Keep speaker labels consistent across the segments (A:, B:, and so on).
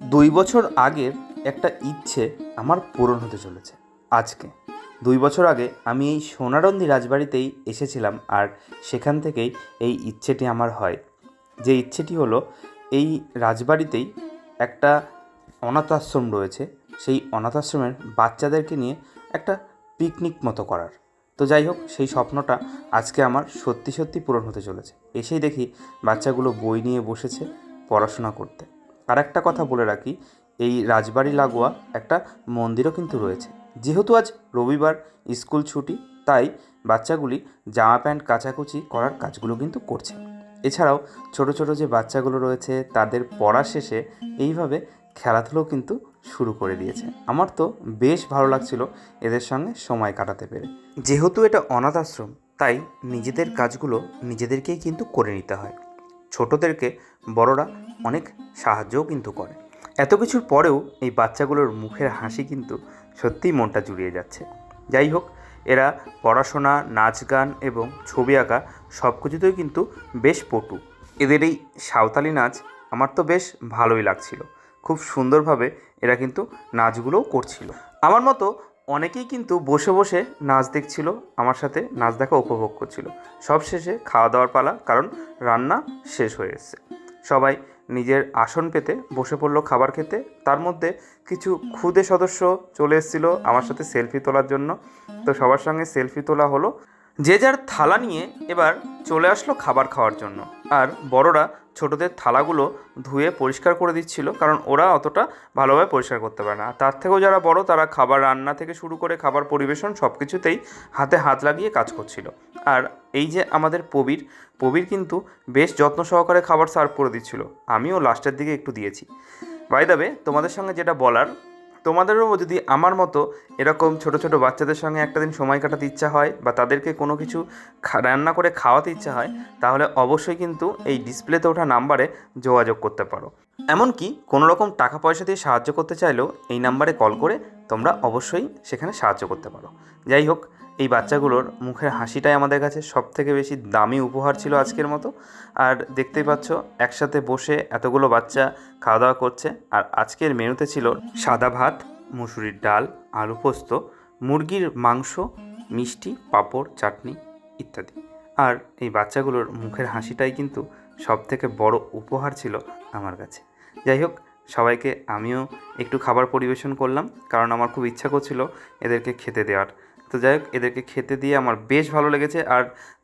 A: দুই বছর আগের একটা ইচ্ছে আমার পূরণ হতে চলেছে, আজকে। দুই বছর আগে আমি এই সোনারন্দি রাজবাড়িতেই এসেছিলাম আর সেখান থেকেই এই ইচ্ছেটি আমার হয়। যে ইচ্ছেটি হলো এই রাজবাড়িতেই একটা অনাথ আশ্রম রয়েছে, সেই অনাথ আশ্রমের বাচ্চাদেরকে নিয়ে একটা পিকনিক মতো করার। তো যাই হোক, সেই স্বপ্নটা আজকে আমার সত্যি সত্যি পূরণ হতে চলেছে। এসেই দেখি বাচ্চাগুলো বই নিয়ে বসেছে পড়াশোনা করতে। আর একটা কথা বলে রাখি, এই রাজবাড়ি লাগোয়া একটা মন্দিরও কিন্তু রয়েছে। যেহেতু আজ রবিবার স্কুল ছুটি, তাই বাচ্চাগুলি জামা প্যান্ট কাচাকুচি করার কাজগুলো কিন্তু করছে। এছাড়াও ছোট ছোট যে বাচ্চাগুলো রয়েছে, তাদের পড়া শেষে এইভাবে খেলাধুলো কিন্তু শুরু করে দিয়েছে। আমার তো বেশ ভালো লাগছিল এদের সঙ্গে সময় কাটাতে পেরে। যেহেতু এটা অনাথ আশ্রম, তাই নিজেদের কাজগুলো নিজেদেরকেই কিন্তু করে নিতে হয়। ছোটদেরকে বড়রা অনেক সাহায্যও কিন্তু করে। এত কিছুর পরেও এই বাচ্চাগুলোর মুখের হাসি কিন্তু সত্যিই মনটা জুড়িয়ে যাচ্ছে। যাই হোক, এরা পড়াশোনা নাচ গান এবং ছবি আঁকা সব কিছুতেই কিন্তু বেশ পটু। এদের এই সাঁওতালি নাচ আমার তো বেশ ভালোই লাগছিল। খুব সুন্দরভাবে এরা কিন্তু নাচগুলোও করছিল। আমার মতো অনেকেই কিন্তু বসে বসে নাচ দেখছিল, আমার সাথে নাচ দেখা উপভোগ করছিল। সব শেষে খাওয়া দাওয়ার পালা, কারণ রান্না শেষ হয়ে এসছে। সবাই নিজের আসন পেতে বসে পড়ল খাবার খেতে। তার মধ্যে কিছু ক্ষুদে সদস্য চলে এসেছিল আমার সাথে সেলফি তোলার জন্য। তো সবার সঙ্গে সেলফি তোলা হলো। যে যার থালা নিয়ে এবার চলে আসলো খাবার খাওয়ার জন্য। আর বড়রা ছোটদের থালাগুলো ধুয়ে পরিষ্কার করে দিচ্ছিল, কারণ ওরা অতটা ভালোভাবে পরিষ্কার করতে পারে না। তার থেকেও যারা বড়, তারা খাবার রান্না থেকে শুরু করে খাবার পরিবেশন সব কিছুতেই হাতে হাত লাগিয়ে কাজ করছিল। আর এই যে আমাদের প্রবীর প্রবীর কিন্তু বেশ যত্ন সহকারে খাবার সার্ভ করে দিচ্ছিল। আমিও লাস্টের দিকে একটু দিয়েছি। বাই দাবে তোমাদের সঙ্গে যেটা বলার তোমাদেরও যদি আমার মতো এরকম ছোট ছোট বাচ্চাদের সঙ্গে একটা দিন সময় কাটাতে ইচ্ছা হয় বা তাদেরকে কোনো কিছু রান্না করে খাওয়াতে ইচ্ছা হয়, তাহলে অবশ্যই কিন্তু এই ডিসপ্লেতে ওঠা নাম্বারে যোগাযোগ করতে পারো। এমনকি কোনো রকম টাকা পয়সা দিয়ে সাহায্য করতে চাইলেও এই নাম্বারে কল করে তোমরা অবশ্যই সেখানে সাহায্য করতে পারো। যাই হোক এই বাচ্চাগুলোর মুখের হাসিটাই আমাদের কাছে সব থেকে বেশি দামি উপহার ছিল আজকের মতো। আর দেখতেই পাচ্ছ, একসাথে বসে এতগুলো বাচ্চা খাওয়া দাওয়া করছে। আর আজকের মেনুতে ছিল সাদা ভাত, মুসুরির ডাল, আলু পোস্ত, মুরগির মাংস, মিষ্টি, পাঁপড়, চাটনি ইত্যাদি। আর এই বাচ্চাগুলোর মুখের হাসিটাই কিন্তু সব থেকে বড় উপহার ছিল আমার কাছে। যাই হোক, সবাইকে আমিও একটু খাবার পরিবেশন করলাম, কারণ আমার খুব ইচ্ছা করছিল এদেরকে খেতে দেওয়ার। তো যাই হোক, এদেরকে খেতে দিয়ে আমার বেশ ভালো লেগেছে। আর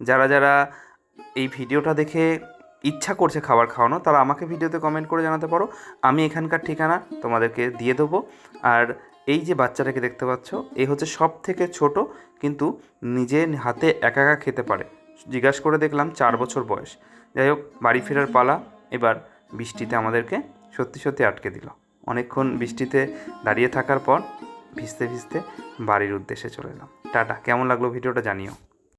A: যারা যারা এই ভিডিওটা দেখে ইচ্ছা করছে খাবার খাওয়ানো, তারা আমাকে ভিডিওতে কমেন্ট করে জানাতে পারো। আমি এখানকার ঠিকানা তোমাদেরকে দিয়ে দেবো। আর এই যে বাচ্চাটাকে দেখতে পাচ্ছ এই হচ্ছে সব থেকে ছোট, কিন্তু নিজে হাতে একা একা খেতে পারে। জিজ্ঞাসা করে দেখলাম চার বছর বয়স। যাই হোক, বাড়ি ফেরার পালা, এবার বৃষ্টিতে আমাদেরকে সত্যি সত্যি আটকে দিল। অনেকক্ষণ বৃষ্টিতে দাঁড়িয়ে থাকার পর ভিজতে ভিজতে বাড়ির উদ্দেশ্যে চলে এলাম টাটা কেমন লাগল ভিডিওটা জানিও।